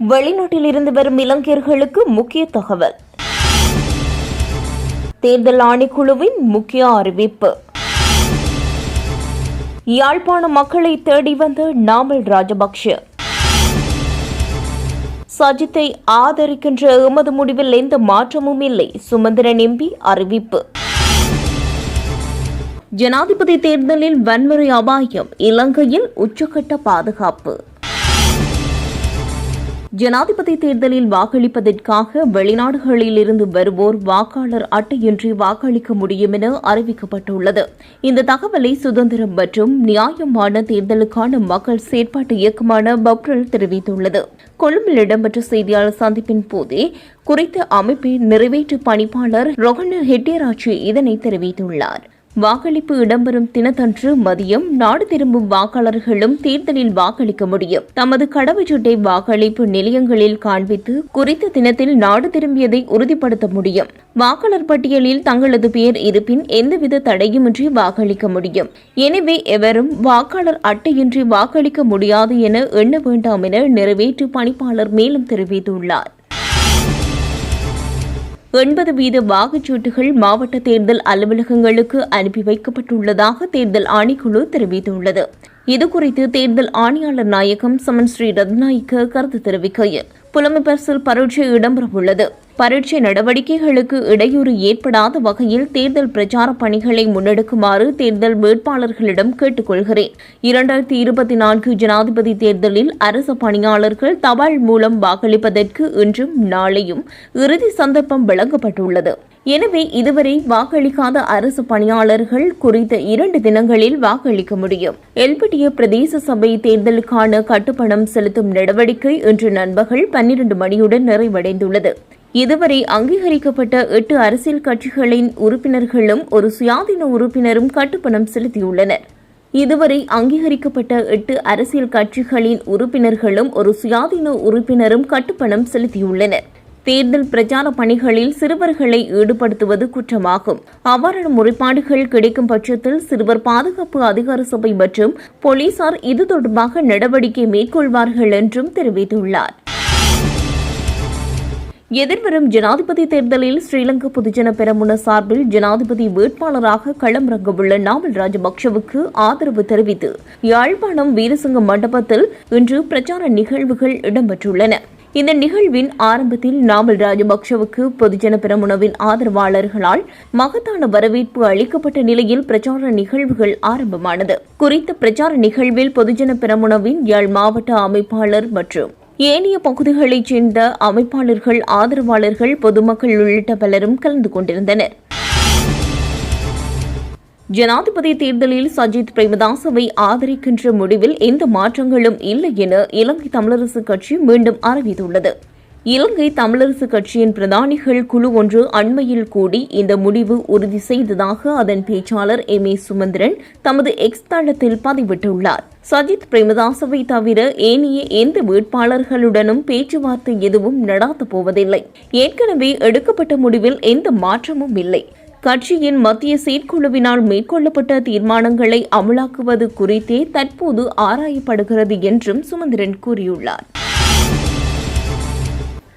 வெளிநாட்டில் இருந்து வரும் இலங்கையர்களுக்கு முக்கிய தகவல். தேர்தல் ஆணைக்குழுவின் முக்கிய அறிவிப்பு. யாழ்ப்பாண மக்களை தேடி வந்த நாமல் ராஜபக்ஷ. சஜித்தை ஆதரிக்கின்ற எமது முடிவில் எந்த மாற்றமும் இல்லை சுமந்திரன் எம்பி அறிவிப்பு. ஜனாதிபதி தேர்தலில் வன்முறை அபாயம் இலங்கையில் உச்சகட்ட பாதுகாப்பு. ஜனாதிபதி தேர்தலில் வாக்களிப்பதற்காக வெளிநாடுகளில் இருந்து வருவோர் வாக்காளர் அட்டையின்றி வாக்களிக்க முடியும் என அறிவிக்கப்பட்டுள்ளது. இந்த தகவலை சுதந்திரம் மற்றும் நியாயமான தேர்தலுக்கான மக்கள் செயற்பாட்டு இயக்கமான பப்ரல் தெரிவித்துள்ளது. கொழும்பில் இடம்பெற்ற செய்தியாளர் சந்திப்பின் போதே குறித்த அமைப்பின் நிறைவேற்று பணிப்பாளர் ரொஹன் ஹெட்டியராஜி இதனை தெரிவித்துள்ளார். வாக்களிப்பு இடம்பெறும் தினத்தன்று மதியம் நாடு திரும்பும் வாக்காளர்களும் தேர்தலில் வாக்களிக்க முடியும். தமது கடவுச்சீட்டை வாக்களிப்பு நிலையங்களில் காண்பித்து குறித்த தினத்தில் நாடு திரும்பியதை உறுதிப்படுத்த முடியும். வாக்காளர் பட்டியலில் தங்களது பெயர் இருப்பின் எந்தவித தடையுமின்றி வாக்களிக்க முடியும். எனவே எவரும் வாக்காளர் அட்டையின்றி வாக்களிக்க முடியாது என எண்ண வேண்டாம் என நிறைவேற்று பணிப்பாளர் மேலும் தெரிவித்துள்ளார். எண்பது வீத வாக்குச்சீட்டுகள் மாவட்ட தேர்தல் அலுவலகங்களுக்கு அனுப்பி வைக்கப்பட்டுள்ளதாக தேர்தல் ஆணைக்குழு தெரிவித்துள்ளது. இதுகுறித்து தேர்தல் ஆணையாளர் நாயகம் சமன் ஸ்ரீ ரத்நாயக்க கருத்து தெரிவிக்கையில் புலமைப்பரிசில் பரீட்சை இடம்பெறவுள்ளது. பரீட்சை நடவடிக்கைகளுக்கு இடையூறு ஏற்படாத வகையில் தேர்தல் பிரச்சார பணிகளை முன்னெடுக்குமாறு தேர்தல் வேட்பாளர்களிடம் கேட்டுக்கொள்கிறேன் இரண்டாயிரத்தி இருபத்தி நான்கு ஜனாதிபதி தேர்தலில் அரசு பணியாளர்கள் தபால் மூலம் வாக்களிப்பதற்கு இன்றும் நாளையும் இறுதி சந்தர்ப்பம் வழங்கப்பட்டுள்ளது. எனவே இதுவரை வாக்களிக்காத அரசு பணியாளர்கள் குறித்த இரண்டு தினங்களில் வாக்களிக்க முடியும். எல்பிட்டிய பிரதேச சபை தேர்தலுக்கான கட்டுப்பணம் செலுத்தும் நடவடிக்கை இன்று நண்பகல் பன்னிரண்டு மணியுடன் நிறைவடைந்துள்ளது. இதுவரை அங்கீகரிக்கப்பட்ட எட்டு அரசியல் கட்சிகளின் உறுப்பினர்களும் ஒரு சுயாதீன உறுப்பினரும் கட்டுப்பணம் செலுத்தியுள்ளனர். இதுவரை அங்கீகரிக்கப்பட்ட எட்டு அரசியல் கட்சிகளின் உறுப்பினர்களும் ஒரு சுயாதீன உறுப்பினரும் கட்டுப்பணம் செலுத்தியுள்ளனர். தேர்தல் பிரச்சார பணிகளில் சிறுவர்களை ஈடுபடுத்துவது குற்றமாகும். அவ்வாறான முறைப்பாடுகள் கிடைக்கும் பட்சத்தில் சிறுவர் பாதுகாப்பு அதிகார சபை மற்றும் போலீசார் இது தொடர்பாக நடவடிக்கை மேற்கொள்வார்கள் என்றும் தெரிவித்துள்ளார். எதிர்வரும் ஜனாதிபதி தேர்தலில் ஸ்ரீலங்கா பொதுஜன பெரமுன சார்பில் ஜனாதிபதி வேட்பாளராக களமிறங்கவுள்ள நாமல் ராஜபக்சவுக்கு ஆதரவு தெரிவித்து யாழ்ப்பாணம் வீரசிங்க மண்டபத்தில் இன்று பிரச்சார நிகழ்வுகள் இடம்பெற்றுள்ளன. இந்த நிகழ்வின் ஆரம்பத்தில் நாமல் ராஜபக்சவுக்கு பொதுஜன பெரமுனவின் ஆதரவாளர்களால் மகத்தான வரவேற்பு அளிக்கப்பட்ட நிலையில் பிரச்சார நிகழ்வுகள் ஆரம்பமானது. குறித்த பிரச்சார நிகழ்வில் பொதுஜன பெரமுனவின் யாழ் மாவட்ட அமைப்பாளர் மற்றும் ஏனைய பகுதிகளைச் சேர்ந்த அமைப்பாளர்கள் ஆதரவாளர்கள் பொதுமக்கள் உள்ளிட்ட பலரும் கலந்து கொண்டிருந்தனர். ஜனாதிபதி தேர்தலில் சஜித் பிரேமதாசவை ஆதரிக்கின்ற முடிவில் எந்த மாற்றங்களும் இல்லை என இலங்கை தமிழரசு கட்சி மீண்டும் அறிவித்துள்ளது. இலங்கை தமிழரசு கட்சியின் பிரதானிகள் குழு ஒன்று அண்மையில் கூடி இந்த முடிவு உறுதி செய்ததாக அதன் பேச்சாளர் எம் ஏ சுமந்திரன் தமது எக்ஸ் தளத்தில் பதிவிட்டுள்ளார். சஜித் பிரேமதாசவை தவிர ஏனைய எந்த வேட்பாளர்களுடனும் பேச்சுவார்த்தை எதுவும் நடாத்தப் போவதில்லை. ஏற்கனவே எடுக்கப்பட்ட முடிவில் எந்த மாற்றமும் இல்லை. கட்சியின் மத்திய செயற்குழுவினால் மேற்கொள்ளப்பட்ட தீர்மானங்களை அமலாக்குவது குறித்தே தற்போது ஆராயப்படுகிறது என்றும் சுமந்திரன் கூறியுள்ளார்.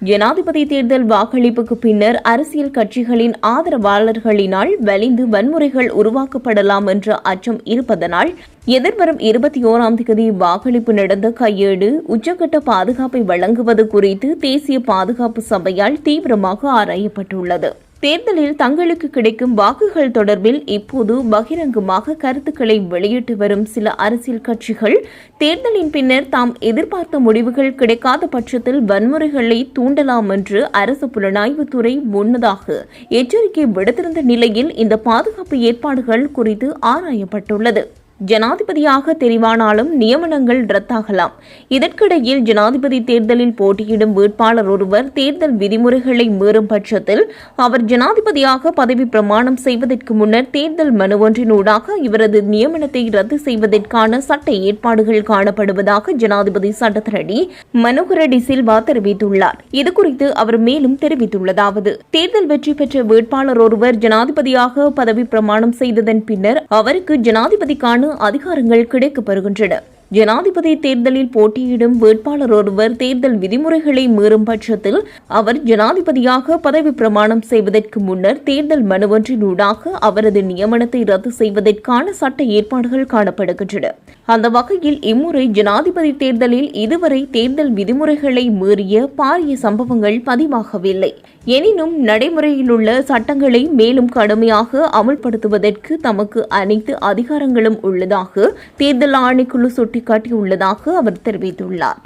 ஜனாதிபதி தேர்தல் வாக்களிப்புக்கு பின்னர் அரசியல் கட்சிகளின் ஆதரவாளர்களினால் வலிந்து வன்முறைகள் உருவாக்கப்படலாம் என்ற அச்சம் இருப்பதனால் எதிர்வரும் இருபத்தி ஓராம் தேதி வாக்களிப்பு நடந்த கையேடு உச்சக்கட்ட பாதுகாப்பை வழங்குவது குறித்து தேசிய பாதுகாப்பு சபையால் தீவிரமாக ஆராயப்பட்டுள்ளது. தேர்தலில் தங்களுக்கு கிடைக்கும் வாக்குகள் தொடர்பில் இப்போது பகிரங்கமாக கருத்துக்களை வெளியிட்டு வரும் சில அரசியல் கட்சிகள். தேர்தலின் பின்னர் தாம் எதிர்பார்த்த முடிவுகள் கிடைக்காத பட்சத்தில் வன்முறைகளை தூண்டலாம் என்று அரசு புலனாய்வுத்துறை முன்னதாக எச்சரிக்கை விடுத்திருந்த நிலையில் இந்த பாதுகாப்பு ஏற்பாடுகள் குறித்து ஆராயப்பட்டுள்ளது. ஜனாதிபதியாக தெரிவானாலும் நியமனங்கள் ரத்தாகலாம். இதற்கிடையில் ஜனாதிபதி தேர்தலில் போட்டியிடும் வேட்பாளர் ஒருவர் தேர்தல் விதிமுறைகளை மீறும் பட்சத்தில் அவர் ஜனாதிபதியாக பதவி பிரமாணம் செய்வதற்கு முன்னர் தேர்தல் மனு ஒன்றினூடாக இவரது நியமனத்தை ரத்து செய்வதற்கான சட்ட ஏற்பாடுகள் காணப்படுவதாக ஜனாதிபதி சட்டத்திரடி மனோகர டி சில்வா தெரிவித்துள்ளார். இதுகுறித்து அவர் மேலும் தெரிவித்துள்ளதாவது தேர்தல் வெற்றி பெற்ற வேட்பாளர் ஒருவர் ஜனாதிபதியாக பதவி பிரமாணம் செய்ததன் பின்னர் அவருக்கு ஜனாதிபதிக்கான அதிகாரங்கள் கிடைக்கப்பெறுகின்றன. ஜனாதிபதி தேர்தலில் போட்டியிடும் வேட்பாளர் ஒருவர் தேர்தல் விதிமுறைகளை மீறும் பட்சத்தில் அவர் ஜனாதிபதியாக பதவி பிரமாணம் செய்வதற்கு முன்னர் தேர்தல் மனு ஒன்றினூடாக அவரது நியமனத்தை ரத்து செய்வதற்கான சட்ட ஏற்பாடுகள் காணப்படுகின்றன. அந்த வகையில் இம்முறை ஜனாதிபதி தேர்தலில் இதுவரை தேர்தல் விதிமுறைகளை மீறிய பாரிய சம்பவங்கள் பதிவாகவில்லை. எனினும் நடைமுறையில் உள்ள சட்டங்களை மேலும் கடுமையாக அமல்படுத்துவதற்கு தமக்கு அனைத்து அதிகாரங்களும் உள்ளதாக தேர்தல் ஆணைக்குழு சுட்டிக்காட்டியுள்ளதாக அவர் தெரிவித்துள்ளார்.